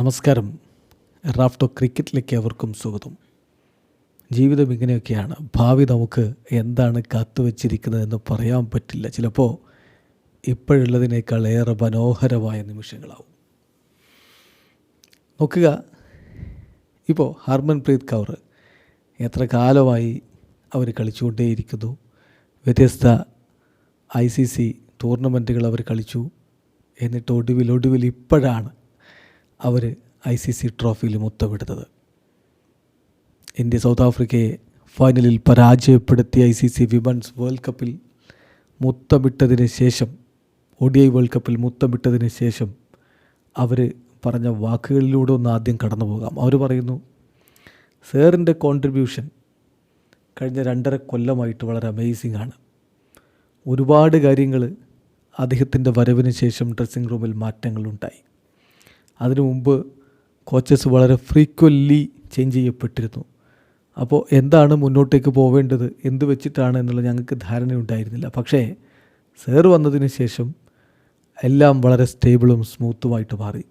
നമസ്കാരം. റാഫ്റ്റോ ക്രിക്കറ്റിലേക്ക് അവർക്കും സ്വാഗതം. ജീവിതം ഇങ്ങനെയൊക്കെയാണ് ഭാവി നമുക്ക് എന്താണ് കാത്തുവച്ചിരിക്കുന്നതെന്ന് പറയാൻ പറ്റില്ല. ചിലപ്പോൾ ഇപ്പോഴുള്ളതിനേക്കാൾ ഏറെ മനോഹരമായ നിമിഷങ്ങളാവും. നോക്കുക ഇപ്പോൾ ഹർമൻപ്രീത് കൗർ എത്ര കാലമായി അവർ കളിച്ചുകൊണ്ടേയിരിക്കുന്നു. വ്യത്യസ്ത ഐ സി സി ടൂർണമെന്റുകൾ അവർ കളിച്ചു. എന്നിട്ട് ഒടുവിൽ ഒടുവിൽ ഇപ്പോഴാണ് അവർ ഐ സി സി ട്രോഫിയിൽ മുത്തമിടുന്നത് ഇന്ത്യ സൗത്ത് ആഫ്രിക്കയെ ഫൈനലിൽ പരാജയപ്പെടുത്തിയ I C C women's world കപ്പിൽ മുത്തമിട്ടതിന് ശേഷം ഒ ഡി ഐ വേൾഡ് കപ്പിൽ മുത്തമിട്ടതിന് ശേഷം അവർ പറഞ്ഞ വാക്കുകളിലൂടെ ഒന്ന് ആദ്യം കടന്നു പോകാം. അവർ പറയുന്നു സാറിന്റെ കോൺട്രിബ്യൂഷൻ കഴിഞ്ഞ രണ്ടര കൊല്ലമായിട്ട് വളരെ അമേസിംഗ് ആണ്. ഒരുപാട് കാര്യങ്ങൾ അദ്ദേഹത്തിന്റെ വരവിന് ശേഷം ഡ്രസ്സിംഗ് റൂമിൽ മാറ്റങ്ങളുണ്ടായി. അതിനു മുമ്പ് കോച്ചസ് വളരെ ഫ്രീക്വൻലി ചേഞ്ച് ചെയ്യപ്പെട്ടിരുന്നു. അപ്പോൾ എന്താണ് മുന്നോട്ടേക്ക് പോവേണ്ടത്? എന്ത് വെച്ചിട്ടാണ് എന്നുള്ള ഞങ്ങൾക്ക് ധാരണയുണ്ടായിരുന്നില്ല. പക്ഷേ സേർ വന്നതിന് ശേഷം എല്ലാം വളരെ സ്റ്റേബിളും സ്മൂത്തുമായിട്ട് മാറി.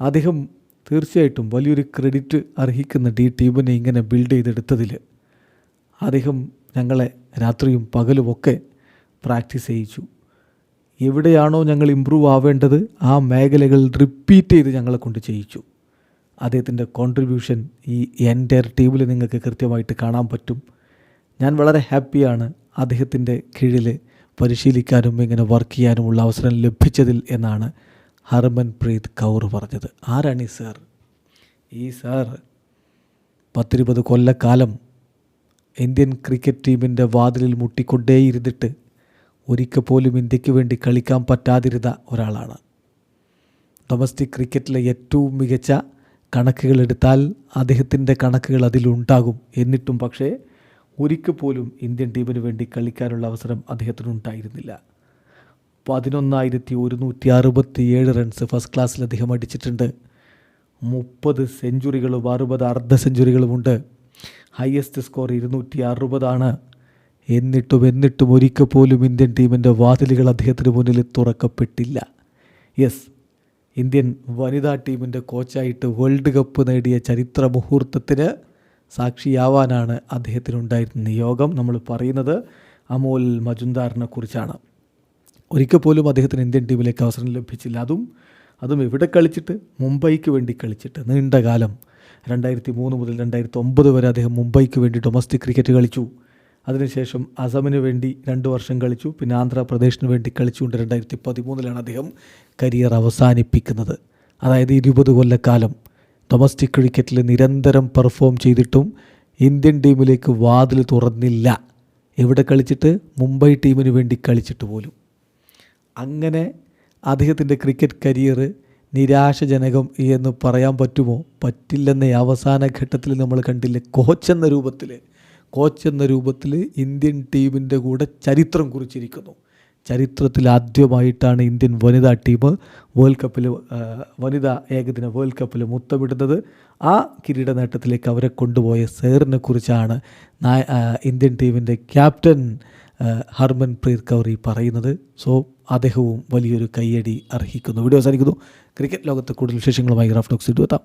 അദ്ദേഹം തീർച്ചയായിട്ടും വലിയൊരു ക്രെഡിറ്റ് അർഹിക്കുന്ന ഡി ടീമിനെ ഇങ്ങനെ ബിൽഡ് ചെയ്തെടുത്തതിൽ അദ്ദേഹം ഞങ്ങളെ രാത്രിയും പകലുമൊക്കെ പ്രാക്ടീസ് ചെയ്യിച്ചു. എവിടെയാണോ ഞങ്ങൾ ഇമ്പ്രൂവ് ആവേണ്ടത് ആ മേഖലകൾ റിപ്പീറ്റ് ചെയ്ത് ഞങ്ങളെ കൊണ്ട് ചെയ്യിച്ചു. അദ്ദേഹത്തിന്റെ കോൺട്രിബ്യൂഷൻ ഈ എന്റെ ടീമിൽ നിങ്ങൾക്ക് കൃത്യമായിട്ട് കാണാൻ പറ്റും. ഞാൻ വളരെ ഹാപ്പിയാണ് അദ്ദേഹത്തിന്റെ കീഴിൽ പരിശീലിക്കാനും ഇങ്ങനെ വർക്ക് ചെയ്യാനുമുള്ള അവസരം ലഭിച്ചതിൽ എന്നാണ് ഹർമൻപ്രീത് കൗർ പറഞ്ഞത്. ആരാണ് ഈ സാർ ഈ സാർ പത്തിരുപത് കൊല്ലക്കാലം ഇന്ത്യൻ ക്രിക്കറ്റ് ടീമിന്റെ വാതിലിൽ മുട്ടിക്കൊണ്ടേയിരുന്നിട്ട് ഒരിക്കൽ പോലും ഇന്ത്യയ്ക്ക് വേണ്ടി കളിക്കാൻ പറ്റാതിരുന്ന ഒരാളാണ്. ഡൊമസ്റ്റിക് ക്രിക്കറ്റിലെ ഏറ്റവും മികച്ച കണക്കുകൾ എടുത്താൽ അദ്ദേഹത്തിന്റെ കണക്കുകൾ അതിലുണ്ടാകും എന്നിട്ടും പക്ഷേ ഒരിക്കൽ പോലും ഇന്ത്യൻ ടീമിന് വേണ്ടി കളിക്കാനുള്ള അവസരം അദ്ദേഹത്തിന് ഉണ്ടായിരുന്നില്ല. പതിനൊന്നായിരത്തി ഒരുന്നൂറ്റി അറുപത്തി ഏഴ് റൺസ് ഫസ്റ്റ് ക്ലാസ്സിൽ അദ്ദേഹം അടിച്ചിട്ടുണ്ട്. മുപ്പത് സെഞ്ചുറികളും അറുപത് അർദ്ധ സെഞ്ചുറികളുമുണ്ട് ഹയസ്റ്റ് സ്കോർ ഇരുന്നൂറ്റി അറുപതാണ് എന്നിട്ടും എന്നിട്ടും ഒരിക്കൽ പോലും ഇന്ത്യൻ ടീമിന്റെ വാതിലുകൾ അദ്ദേഹത്തിന് മുന്നിൽ തുറക്കപ്പെട്ടില്ല. യെസ് ഇന്ത്യൻ വനിതാ ടീമിന്റെ കോച്ചായിട്ട് വേൾഡ് കപ്പ് നേടിയ ചരിത്ര മുഹൂർത്തത്തിന് സാക്ഷിയാവാനാണ് അദ്ദേഹത്തിനുണ്ടായിരുന്ന നിയോഗം. നമ്മൾ പറയുന്നത് അമോൽ മജുംദാറിനെ കുറിച്ചാണ്. ഒരിക്കൽ പോലും അദ്ദേഹത്തിന് ഇന്ത്യൻ ടീമിലേക്ക് അവസരം ലഭിച്ചില്ല. അതും അതും എവിടെ കളിച്ചിട്ട്? മുംബൈക്ക് വേണ്ടി കളിച്ചിട്ട്. നീണ്ട കാലം. രണ്ടായിരത്തി മൂന്ന് മുതൽ രണ്ടായിരത്തി ഒമ്പത് വരെ അദ്ദേഹം മുംബൈക്ക് വേണ്ടി ഡൊമസ്റ്റിക് ക്രിക്കറ്റ് കളിച്ചു. അതിനുശേഷം അസമിന് വേണ്ടി രണ്ട് വർഷം കളിച്ചു. പിന്നെ ആന്ധ്രാപ്രദേശിന് വേണ്ടി കളിച്ചുകൊണ്ട് രണ്ടായിരത്തി പതിമൂന്നിലാണ് അദ്ദേഹം കരിയർ അവസാനിപ്പിക്കുന്നത്. അതായത് ഇരുപത് കൊല്ലക്കാലം ഡൊമസ്റ്റിക് ക്രിക്കറ്റിൽ നിരന്തരം പെർഫോം ചെയ്തിട്ടും ഇന്ത്യൻ ടീമിലേക്ക് വാതിൽ തുറന്നില്ല. എവിടെ കളിച്ചിട്ട്? മുംബൈ ടീമിന് വേണ്ടി കളിച്ചിട്ട് പോലും. അങ്ങനെ അദ്ദേഹത്തിന്റെ ക്രിക്കറ്റ് കരിയർ നിരാശജനകം എന്ന് പറയാൻ പറ്റുമോ? പറ്റില്ലെന്ന അവസാന ഘട്ടത്തിൽ നമ്മൾ കണ്ടില്ലേ കോച്ച് എന്ന രൂപത്തിൽ കോച്ച് എന്ന രൂപത്തിൽ ഇന്ത്യൻ ടീമിന്റെ കൂടെ ചരിത്രം കുറിച്ചിരിക്കുന്നു. ചരിത്രത്തിൽ ആദ്യമായിട്ടാണ് ഇന്ത്യൻ വനിതാ ടീം വേൾഡ് കപ്പിൽ വനിതാ ഏകദിന വേൾഡ് കപ്പിൽ മുത്തമിടുന്നത്. ആ കിരീട നേട്ടത്തിലേക്ക് അവരെ കൊണ്ടുപോയ സേറിനെ കുറിച്ചാണ് ഇന്ത്യൻ ടീമിന്റെ ക്യാപ്റ്റൻ ഹർമൻ പ്രീത് കൗറി പറയുന്നത്. സോ അദ്ദേഹവും വലിയൊരു കയ്യടി അർഹിക്കുന്നു. വീഡിയോ അവസാനിക്കുന്നു. ക്രിക്കറ്റ് ലോകത്തെ കൂടുതൽ വിശേഷങ്ങളുമായി ഗ്രാഫ്റ്റോക്സ് ഇടുവെത്താം.